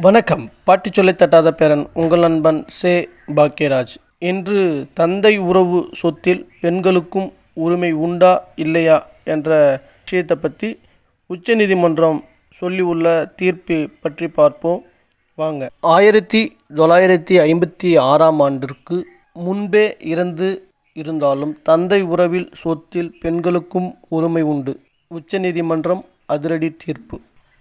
வணக்கம். பாட்டி சொல்லை தட்டாத பேரன் உங்கள் நண்பன் சே. பாக்கியராஜ். இன்று தந்தை உறவு சொத்தில் பெண்களுக்கும் உரிமை உண்டா இல்லையா என்ற விஷயத்தை பற்றி உச்சநீதிமன்றம் சொல்லி உள்ள தீர்ப்பு பற்றி பார்ப்போம். வாங்க. ஆயிரத்தி தொள்ளாயிரத்தி ஐம்பத்தி ஆறாம் ஆண்டிற்கு முன்பே இறந்து இருந்தாலும் தந்தை உறவில் சொத்தில் பெண்களுக்கும் உரிமை உண்டு. உச்சநீதிமன்றம் அதிரடி தீர்ப்பு.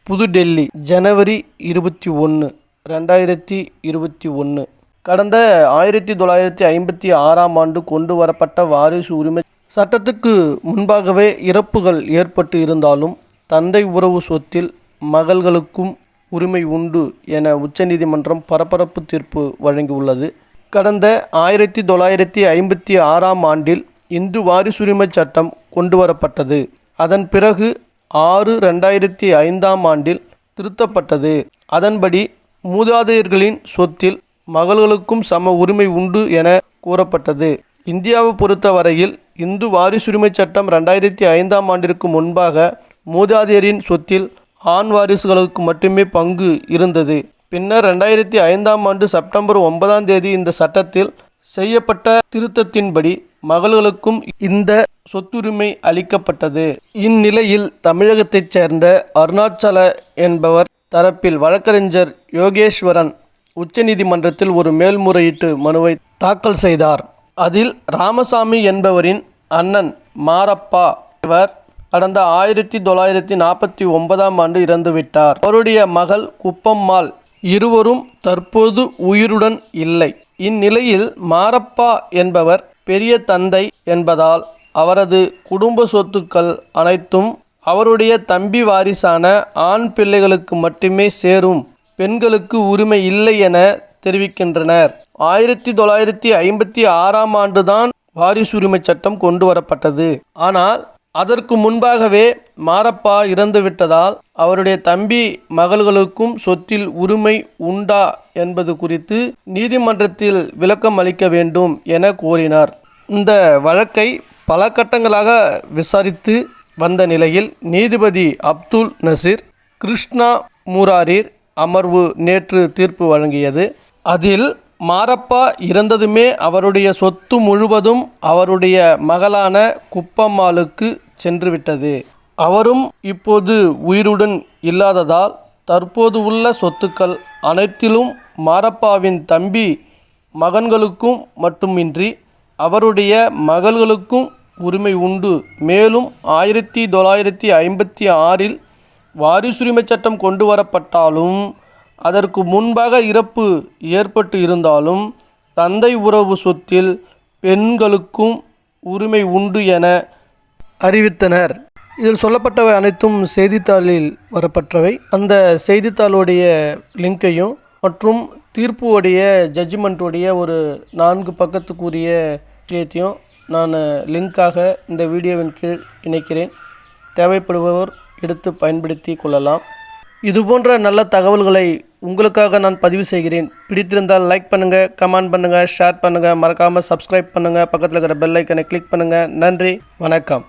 புதுடெல்லி ஜனவரி இருபத்தி ஒன்று ரெண்டாயிரத்தி இருபத்தி ஒன்று கடந்த ஆயிரத்தி தொள்ளாயிரத்தி ஐம்பத்தி ஆறாம் ஆண்டு கொண்டு வரப்பட்ட வாரிசு உரிமை சட்டத்துக்கு முன்பாகவே இறப்புகள் ஏற்பட்டு இருந்தாலும் தந்தை உறவு சொத்தில் மகள்களுக்கும் உரிமை உண்டு என உச்சநீதிமன்றம் பரபரப்பு தீர்ப்பு வழங்கியுள்ளது. கடந்த ஆயிரத்தி தொள்ளாயிரத்தி ஐம்பத்தி ஆறாம் ஆண்டில் இந்து வாரிசுரிமை சட்டம் கொண்டு வரப்பட்டது. அதன் பிறகு ஆறு ரெண்டாயிரத்தி ஐந்தாம் ஆண்டில் திருத்தப்பட்டது. அதன்படி மூதாதையர்களின் சொத்தில் மகள்களுக்கும் சம உரிமை உண்டு என கூறப்பட்டது. இந்தியாவை பொறுத்தவரையில் இந்து வாரிசுரிமை சட்டம் ரெண்டாயிரத்தி ஐந்தாம் ஆண்டிற்கு முன்பாக மூதாதையரின் சொத்தில் ஆண் வாரிசுகளுக்கு மட்டுமே பங்கு இருந்தது. பின்னர் ரெண்டாயிரத்தி ஐந்தாம் ஆண்டு செப்டம்பர் ஒன்பதாம் தேதி இந்த சட்டத்தில் செய்யப்பட்ட திருத்தத்தின்படி மகள்களுக்கும் இந்த சொத்துரிமை அளிக்கப்பட்டது. இந்நிலையில் தமிழகத்தைச் சேர்ந்த அருணாச்சல என்பவர் தரப்பில் வழக்கறிஞர் யோகேஸ்வரன் உச்சநீதிமன்றத்தில் ஒரு மேல்முறையீட்டு மனுவை தாக்கல் செய்தார். அதில் ராமசாமி என்பவரின் அண்ணன் மாரப்பா இவர் கடந்த ஆயிரத்தி தொள்ளாயிரத்தி நாற்பத்தி ஒன்பதாம் ஆண்டு இறந்துவிட்டார். அவருடைய மகள் குப்பம்மாள் இருவரும் தற்போது உயிருடன் இல்லை. இந்நிலையில் மாரப்பா என்பவர் பெரிய தந்தை என்பதால் அவரது குடும்ப சொத்துக்கள் அனைத்தும் அவருடைய தம்பி வாரிசான ஆண் பிள்ளைகளுக்கு மட்டுமே சேரும். பெண்களுக்கு உரிமை இல்லை என தெரிவிக்கின்றனர். ஆயிரத்தி தொள்ளாயிரத்தி ஐம்பத்தி ஆறாம் ஆண்டுதான் வாரிசுரிமை சட்டம் கொண்டு வரப்பட்டது. ஆனால் அதற்கு முன்பாகவே மாரப்பா இறந்துவிட்டதால் அவருடைய தம்பி மகள்களுக்கும் சொத்தில் உரிமை உண்டா என்பது குறித்து நீதிமன்றத்தில் விளக்கம் அளிக்க வேண்டும் என கோரினார். இந்த வழக்கை பல கட்டங்களாக விசாரித்து வந்த நிலையில் நீதிபதி அப்துல் நசீர் கிருஷ்ணா மூராரிர் அமர்வு நேற்று தீர்ப்பு வழங்கியது. அதில் மாரப்பா இறந்ததுமே அவருடைய சொத்து முழுவதும் அவருடைய மகளான குப்பம்மாளுக்கு சென்றுவிட்டது. அவரும் இப்போது உயிருடன் இல்லாததால் தற்போது உள்ள சொத்துக்கள் அனைத்திலும் மாரப்பாவின் தம்பி மகன்களுக்கும் மட்டுமின்றி அவருடைய மகள்களுக்கும் உரிமை உண்டு. மேலும் ஆயிரத்தி தொள்ளாயிரத்தி ஐம்பத்தி ஆறில் வாரிசுரிமை சட்டம் கொண்டு வரப்பட்டாலும் அதற்கு முன்பாக இறப்பு ஏற்பட்டு இருந்தாலும் தந்தை உறவு சொத்தில் பெண்களுக்கும் உரிமை உண்டு என அறிவித்தனர். இதில் சொல்லப்பட்டவை அனைத்தும் செய்தித்தாளில் வரப்பட்டவை. அந்த செய்தித்தாளுடைய லிங்கையும் மற்றும் தீர்ப்புடைய ஜட்ஜ்மெண்ட்டுடைய ஒரு நான்கு பக்கத்துக்குரிய விஷயத்தையும் நான் லிங்க்காக இந்த வீடியோவின் கீழ் இணைக்கிறேன். தேவைப்படுபவர் எடுத்து பயன்படுத்தி கொள்ளலாம். இதுபோன்ற நல்ல தகவல்களை உங்களுக்காக நான் பதிவு செய்கிறேன். பிடித்திருந்தால் லைக் பண்ணுங்கள் கமெண்ட் பண்ணுங்கள் ஷேர் பண்ணுங்கள் மறக்காமல் சப்ஸ்கிரைப் பண்ணுங்கள் பக்கத்தில் இருக்கிற பெல் ஐக்கனை கிளிக் பண்ணுங்கள் நன்றி வணக்கம்.